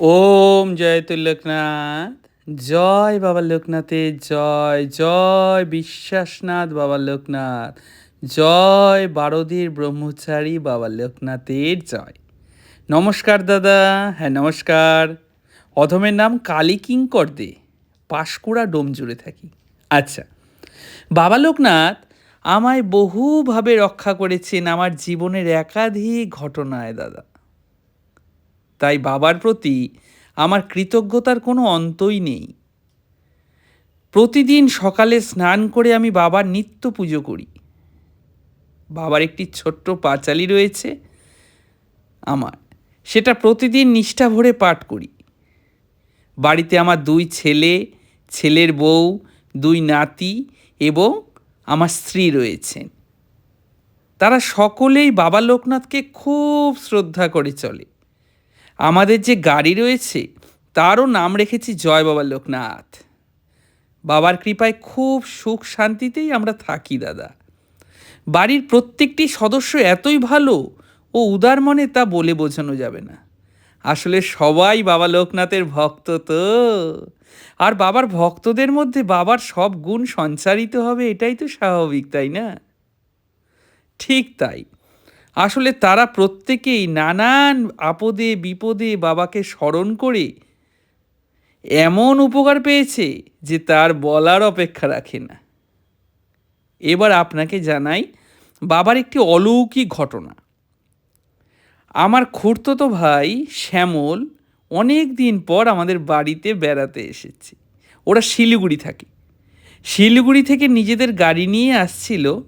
ওম জয় লোকনাথ জয় বাবা লোকনাথের জয় জয় বিশ্বাসনাথ বাবা লোকনাথ, জয় বারোদির ব্রহ্মচারী বাবা লোকনাথের জয়। নমস্কার দাদা হ্যাঁ নমস্কার। অধমের নাম কালী কিঙ্কর দে পাঁশকুড়া ডোম জুড়ে থাকি। আচ্ছা বাবা লোকনাথ আমায় বহুভাবে রক্ষা করেছেন আমার জীবনের একাধিক ঘটনায় দাদা। তাই বাবার প্রতি আমার কৃতজ্ঞতার কোনো অন্তই নেই। প্রতিদিন সকালে স্নান করে আমি বাবার নিত্য পুজো করি। বাবার একটি ছোট্ট পাঁচালি রয়েছে আমার, সেটা প্রতিদিন নিষ্ঠা ভরে পাঠ করি। বাড়িতে আমার দুই ছেলে, ছেলের বউ, দুই নাতি এবং আমার স্ত্রী রয়েছেন। তারা সকলেই বাবা লোকনাথকে খুব শ্রদ্ধা করে চলে। আমাদের যে গাড়ি রয়েছে, তারও নাম রেখেছি জয় বাবা লোকনাথ। বাবার কৃপায় খুব সুখ শান্তিতেই আমরা থাকি দাদা। বাড়ির প্রত্যেকটি সদস্য এতই ভালো ও উদার মনে তা বলে বোঝানো যাবে না। আসলে সবাই বাবা লোকনাথের ভক্ত তো। আর বাবার ভক্তদের মধ্যে বাবার সব গুণ সঞ্চারিত হবে, এটাই তো স্বাভাবিক, তাই না? ঠিক তাই। আসলে তারা প্রত্যেকেই নানান আপদে, বিপদে বাবাকে স্মরণ করে এমন উপকার পেয়েছে যে তার বলার অপেক্ষা রাখে না। এবার আপনাকে জানাই, বাবার একটি অলৌকিক ঘটনা। আমার খুড়তো ভাই শ্যামল অনেক দিন পর আমাদের বাড়িতে বেড়াতে এসেছে। ওরা শিলিগুড়ি থাকে। শিলিগুড়ি থেকে নিজেদের গাড়ি নিয়ে আসছিল।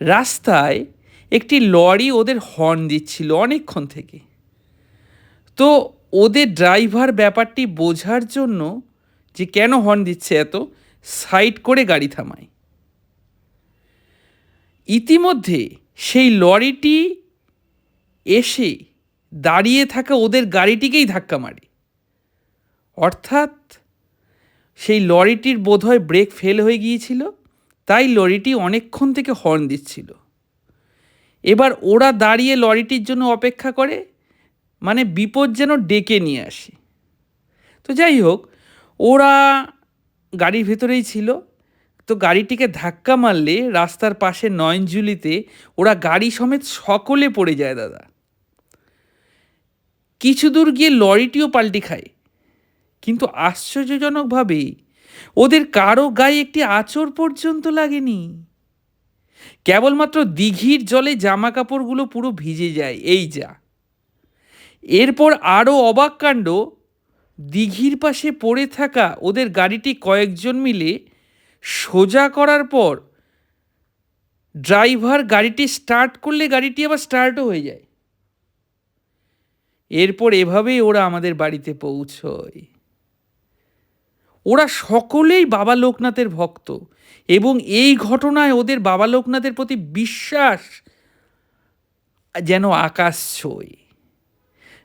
রাস্তায় একটি লরি ওদের হর্ন দিচ্ছিল অনেকক্ষণ থেকে। তো ওদের ড্রাইভার ব্যাপারটি বোঝার জন্য যে কেন হর্ন দিচ্ছে এত সাইড করে গাড়ি থামায়। ইতিমধ্যে সেই লরিটি এসে দাঁড়িয়ে থাকা ওদের গাড়িটিকেই ধাক্কা মারে। অর্থাৎ সেই লরিটির বোধহয় ব্রেক ফেল হয়ে গিয়েছিল, তাই লরিটি অনেকক্ষণ থেকে হর্ন দিচ্ছিল। এবার ওরা দাঁড়িয়ে লরিটির জন্য অপেক্ষা করে মানে বিপদ যেন ডেকে নিয়ে আসে। তো যাই হোক, ওরা গাড়ির ভেতরেই ছিল। তো গাড়িটিকে ধাক্কা মারলে রাস্তার পাশে নয়নজুলিতে ওরা গাড়ি সমেত সকলে পড়ে যায় দাদা। কিছু দূর গিয়ে লরিটিও পাল্টি খায়। কিন্তু আশ্চর্যজনকভাবে ওদের কারও গায়ে একটি আচর পর্যন্ত লাগেনি। কেবলমাত্র দিঘির জলে জামা কাপড়গুলো পুরো ভিজে যায়, এই যা। এরপর আরও অবাক কাণ্ড, দিঘির পাশে পড়ে থাকা ওদের গাড়িটি কয়েকজন মিলে সোজা করার পর ড্রাইভার গাড়িটি স্টার্ট করলে গাড়িটি আবার স্টার্টও হয়ে যায়। এরপর এভাবেই ওরা আমাদের বাড়িতে পৌঁছয়। ওরা সকলেই বাবা লোকনাথের ভক্ত এবং এই ঘটনায় ওদের বাবা লোকনাথের প্রতি বিশ্বাস যেন আকাশ ছোঁয়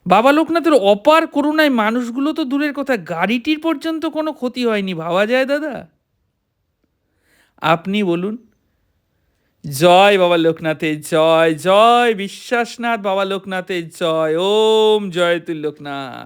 বাবা লোকনাথের অপার করুণায় মানুষগুলো তো দূরের কথা, গাড়িটির পর্যন্ত কোনো ক্ষতি হয়নি, ভাবা যায় দাদা? আপনি বলুন। জয় বাবা লোকনাথের জয় জয়, বিশ্বাসনাথ বাবা লোকনাথের জয়, ওম জয় তুল লোকনাথ।